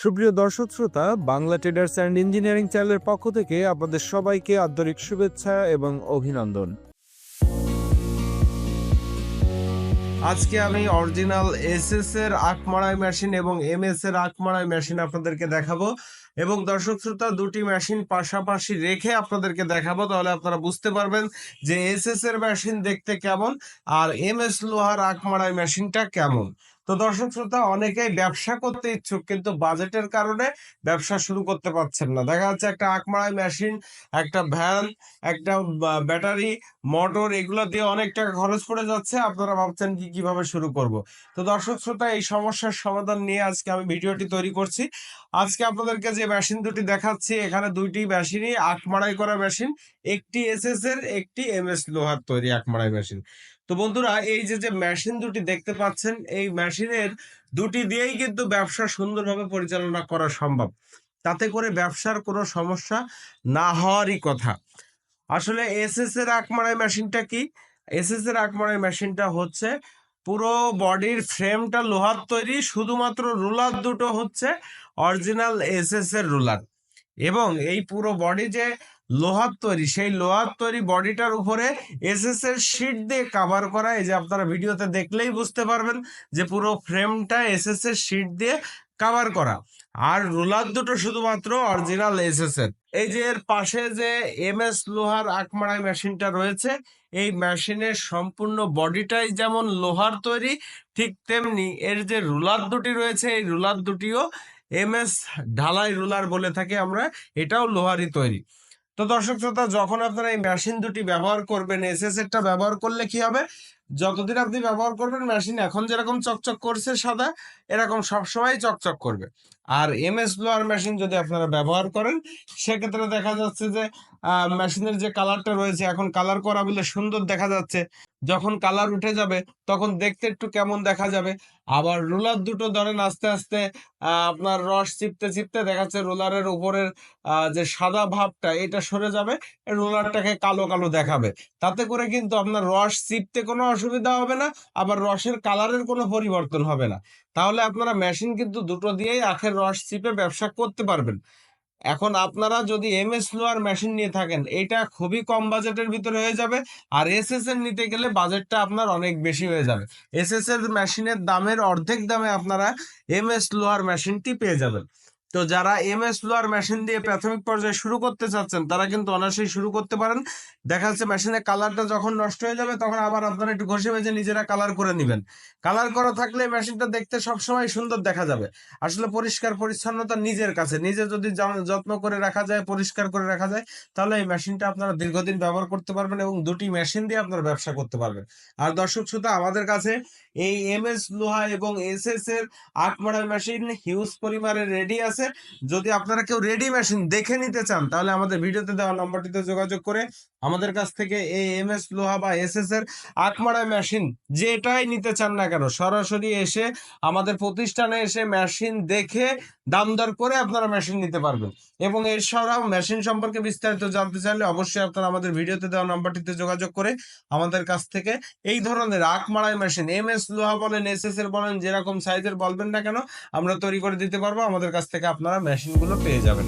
সুপ্রিয় দর্শক শ্রোতা, বাংলা ট্রেডার্স অ্যান্ড ইঞ্জিনিয়ারিং চ্যানেলের পক্ষ থেকে আপনাদের সবাইকে আন্তরিক শুভেচ্ছা এবং অভিনন্দন। আজকে আমি অরিজিনাল এসএস এর আখমারাই মেশিন এবং এমএস এর আখমারাই মেশিন আপনাদেরকে দেখাবো। এবং দর্শক শ্রোতা, দুটি মেশিন পাশাপাশি রেখে আপনাদেরকে দেখাবো, তাহলে আপনারা বুঝতে পারবেন যে এসএস এর মেশিন দেখতে কেমন আর এমএস লোহার আখমারাই মেশিনটা কেমন। তো দর্শক শ্রোতা, অনেকেই ব্যবসা করতে ইচ্ছুক কিন্তু বাজেটের কারণে ব্যবসা শুরু করতে পারছেন না। দেখা যাচ্ছে একটা আখমারাই মেশিন, একটা ভ্যান, একটা ব্যাটারি, মোটর এগুলো দিয়ে অনেক টাকা খরচ পড়ে যাচ্ছে। আপনারা ভাবছেন কি, কীভাবে শুরু করব? তো দর্শক শ্রোতা, এই সমস্যার সমাধান নিয়ে আজকে আমি ভিডিওটি তৈরি করছি। আজকে আপনাদেরকে যে মেশিন দুটি দেখাচ্ছি, এখানে দুইটি মেশিনই আখমারাই করা মেশিন, একটি এসএস এর একটি এমএস লোহার তৈরি আখমারাই মেশিন। তো বন্ধুরা, এই যে যে মেশিন দুটি দেখতে পাচ্ছেন, এই মেশিনের দুটি দিয়েই কিন্তু ব্যবসা সুন্দরভাবে পরিচালনা করা সম্ভব। তাতে করে ব্যবসার কোনো সমস্যা না হওয়ারই কথা। আসলে এসএস এর আখমারাই মেশিনটা কি? এসএস এর আখমারাই মেশিনটা হচ্ছে পুরো বডির ফ্রেমটা লোহার তৈরি, শুধুমাত্র রুলার দুটো হচ্ছে অরিজিনাল এসএস এর রুলার। এবং এই পুরো বডি যে লোহার তৈরি, সেই লোহার তৈরি বডিটার উপরে এসএস এর শিট দিয়ে কাভার করা, এই যে আপনারা ভিডিওতে দেখলেই বুঝতে পারবেন যে পুরো ফ্রেমটা এসএস এর শিট দিয়ে কাভার করা। আর রোলার দুটো শুধুমাত্র অরিজিনাল এসএস এর এই যে এর পাশে যে এমএস লোহার আখমারাই মেশিনটা রয়েছে, এই মেশিনের সম্পূর্ণ বডিটাই যেমন লোহার তৈরি, ঠিক তেমনি এর যে রুলার দুটি রয়েছে, এই রুলার দুটিও এমএস ঢালাই রুলার বলে থাকি আমরা, এটাও লোহারই তৈরি। তো দর্শক শ্রোতা, যখন আপনারা এই মেশিন দুটি ব্যবহার করবেন এসএস এরটা ব্যবহার করলে কি হবে? যতদিন আপনি ব্যবহার করবেন মেশিন এখন যেরকম চকচক করছে সাদা, এরকম সবসময় চকচক করবে। আর এমএস ব্লোয়ার মেশিন যদি আপনারা ব্যবহার করেন, সেক্ষেত্রে দেখা যাচ্ছে যে মেশিনের যে কালারটা রয়েছে, এখন কালার করা বলে সুন্দর দেখা যাচ্ছে। যখন কালার উঠে যাবে, তখন দেখতে একটু কেমন দেখা যাবে। আবার রোলার দুটো ধরেন আস্তে আস্তে আপনার রস চিপতে চিপতে দেখাচ্ছে রোলারের উপরের যে সাদা ভাবটা, এটা সরে যাবে রোলারটাকে কালো কালো দেখাবে। তাতে করে কিন্তু আপনার রস চিপতে কোনো অসুবিধা হবে না, আবার রসের কালারের কোনো পরিবর্তন হবে না। তাহলে আপনারা মেশিন কিন্তু দুটো দিয়েই আখের রস চিপে ব্যবসা করতে পারবেন। এখন আপনারা যদি এমএস লোয়ার মেশিন নিয়ে থাকেন, এটা খুবই কম বাজেটের ভিতরে হয়ে যাবে, আর এসএস এর নিতে গেলে বাজেটটা আপনার অনেক বেশি হয়ে যাবে। এসএস এর মেশিনের দামের অর্ধেক দামে আপনারা এমএস লোয়ার মেশিনটি পেয়ে যাবেন। তো যারা এমএস লোয়ার মেশিন দিয়ে প্রাথমিক পর্যায়ে শুরু করতে চাচ্ছেন, তারা কিন্তু অনায়াসেই শুরু করতে পারেন। দেখা যাচ্ছে মেশিনের কালারটা যখন নষ্ট হয়ে যাবে, তখন আবার আপনারা একটু ঘষে মেজে নিজেরা কালার করে নেবেন। কালার করা থাকলে মেশিনটা দেখতে সবসময় সুন্দর দেখা যাবে। আসলে পরিষ্কার পরিচ্ছন্নতা নিজের কাছে। নিজে যদি যত্ন করে রাখা যায়, পরিষ্কার করে রাখা যায়, তাহলে এই মেশিনটা আপনারা দীর্ঘদিন ব্যবহার করতে পারবেন এবং দুটি মেশিন দিয়ে আপনারা ব্যবসা করতে পারবেন। আর দর্শক শ্রোতা, আমাদের কাছে এই এম এস লোহা এবং এস এস এর আটমারার মেশিন হিউজ পরিমাণে রেডি আছে। যদি আপনারা কেউ রেডি মেশিন দেখে নিতে চান, তাহলে আমাদের ভিডিওতে দেওয়া নম্বরটিতে যোগাযোগ করে আমাদের কাছ থেকে এই এম এস লোহা বা এস এস এর আটমারা মেশিন যেটাই নিতে চান না কেন, সরাসরি এসে আমাদের প্রতিষ্ঠানে এসে মেশিন দেখে দাম দর করে আপনারা মেশিন নিতে পারবেন। এবং এছাড়াও মেশিন সম্পর্কে বিস্তারিত জানতে চাইলে অবশ্যই আপনারা আমাদের ভিডিওতে দেওয়া নাম্বারটিতে যোগাযোগ করে আমাদের কাছ থেকে এই ধরনের আখ মেশিন এম এস লোহা বলেন এস এস এর বলেন, যেরকম সাইজের বলবেন না কেন, আমরা তৈরি করে দিতে পারব, আমাদের কাছ থেকে আপনারা মেশিনগুলো পেয়ে যাবেন।